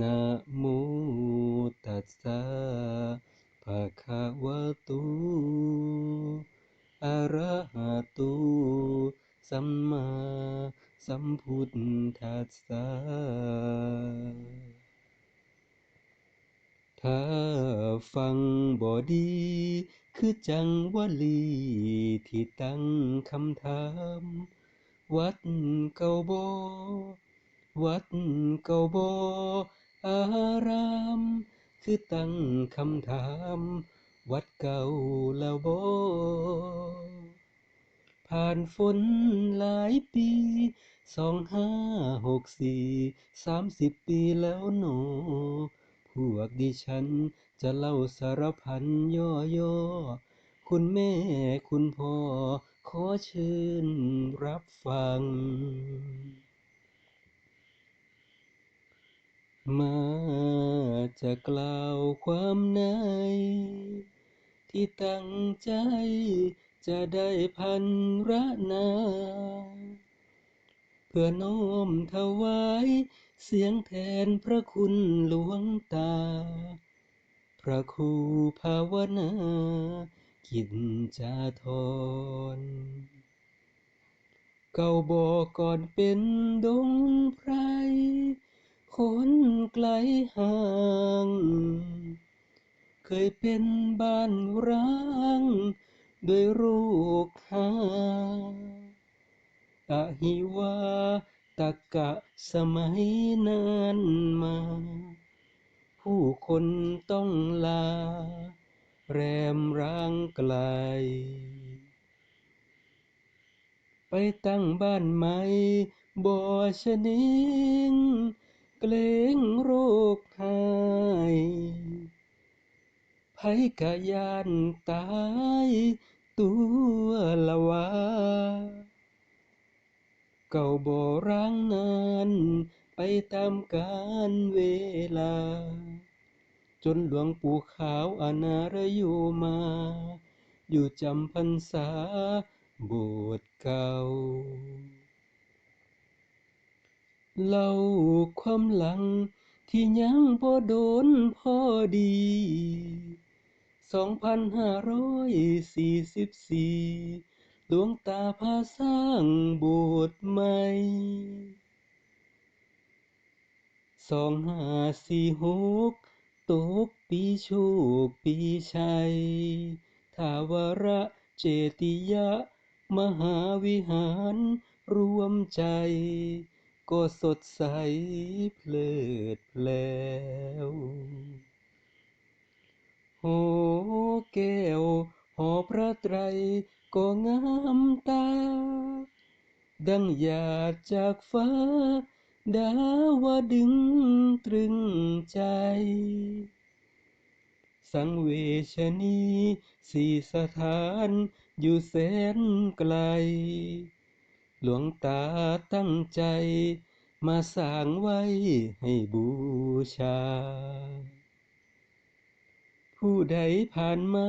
นะโมตัสสะภะคะวะโต อะระหะโต สัมมาสัมพุทธัสสะถ้าฟังบ่ดี คือจังวลีที่ตั้งคำถาม วัดเก่าบ่วัดเก่าบ่ อาราม คือตั้งคำถาม วัดเก่าแล้วโบ ผ่านฝนหลายปี สองห้าหกสี่ สามสิบปีแล้วหนอ พวกดิฉันจะเล่าสารพันย่อๆคุณแม่คุณพ่อ ขอเชิญรับฟัง มาจะกล่าวความใน ที่ตั้งใจจะได้พันรนา เพื่อน้อมถวายเสียงแทนพระคุณหลวงตา พระครูภาวนา กินจาทรเก่าบอกก่อนเป็นดงไพร ไกลห่าง เคยเป็นบ้านร้างด้วยโรคหาอหิวาตกะสมัยนานมา ผู้คนต้องลา แรมร้างไกล ไปตั้งบ้านใหม่บ่ชนิง เกรงโรคหายไผกะยานตายตัวละวาเก่าบ่ร้างนานไปตามกาลเวลา จนหลวงปู่ขาวอนารโยมา อยู่จำพรรษาโบสถ์เก่า เล่าความหลังที่ยังบ่โดนพอดีสองพันห้าร้อยสี่สิบสี่หลวงตาพาสร้างโบสถ์ใหม่สองห้าสี่หกตกปีโชคปีชัย ทาวระเจติยะ มหาวิหารรวมใจ ก็สดใสเพลิดเพลวโหแก้วหอพระไตรก็งามตา ดังหยาดจากฟ้า ดาวดึงตรึงใจ สังเวชนีสี่สถานอยู่แสนไกล หลวงตาตั้งใจ มาสร้างไว้ให้บูชา ผู้ใดผ่านมา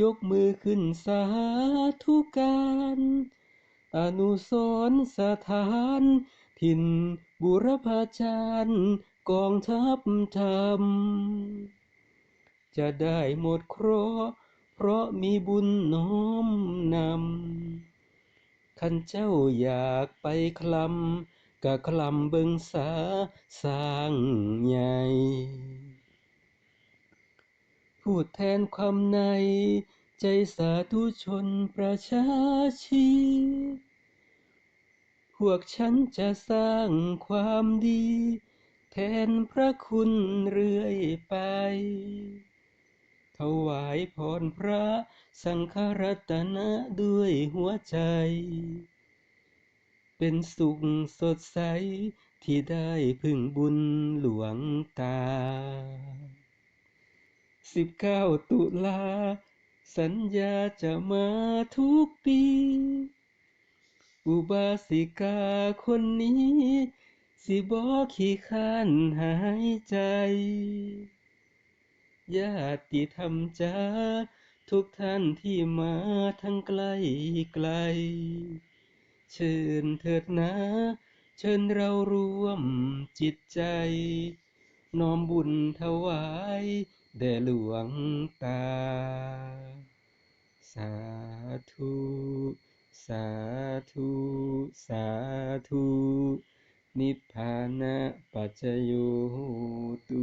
ยกมือขึ้นสาธุการ อนุสรสถานถิ่นบุรพาจารย์กองทัพธรรม จะได้หมดเคราะห์เพราะมีบุญน้อมนำ ขันเจ้าอยากไปคลำกะคลำเบิงสาสร้างใหญ่พูดแทนความใน ใจสาธุชนประชาชีพวกฉันจะสร้างความดี แทนพระคุณเรื่อยไป วายพรพระสังฆรัตนะด้วยหัวใจ เป็นสุขสดใสที่ได้พึ่งบุญหลวงตา สิบเก้าตุลา สัญญาจะมาทุกปี อุบาสิกาคนนี้ สิบ่ขี้ค้านหายใจ ญาติธรรมจ๋าทุกท่านที่มาทั้งไกลไกล เชิญเถิดนะ เชิญเรารวมจิตใจ น้อมบุญถวายแด่หลวงตา สาธุ สาธุ สาธุ นิพพานะปัจจโยตุ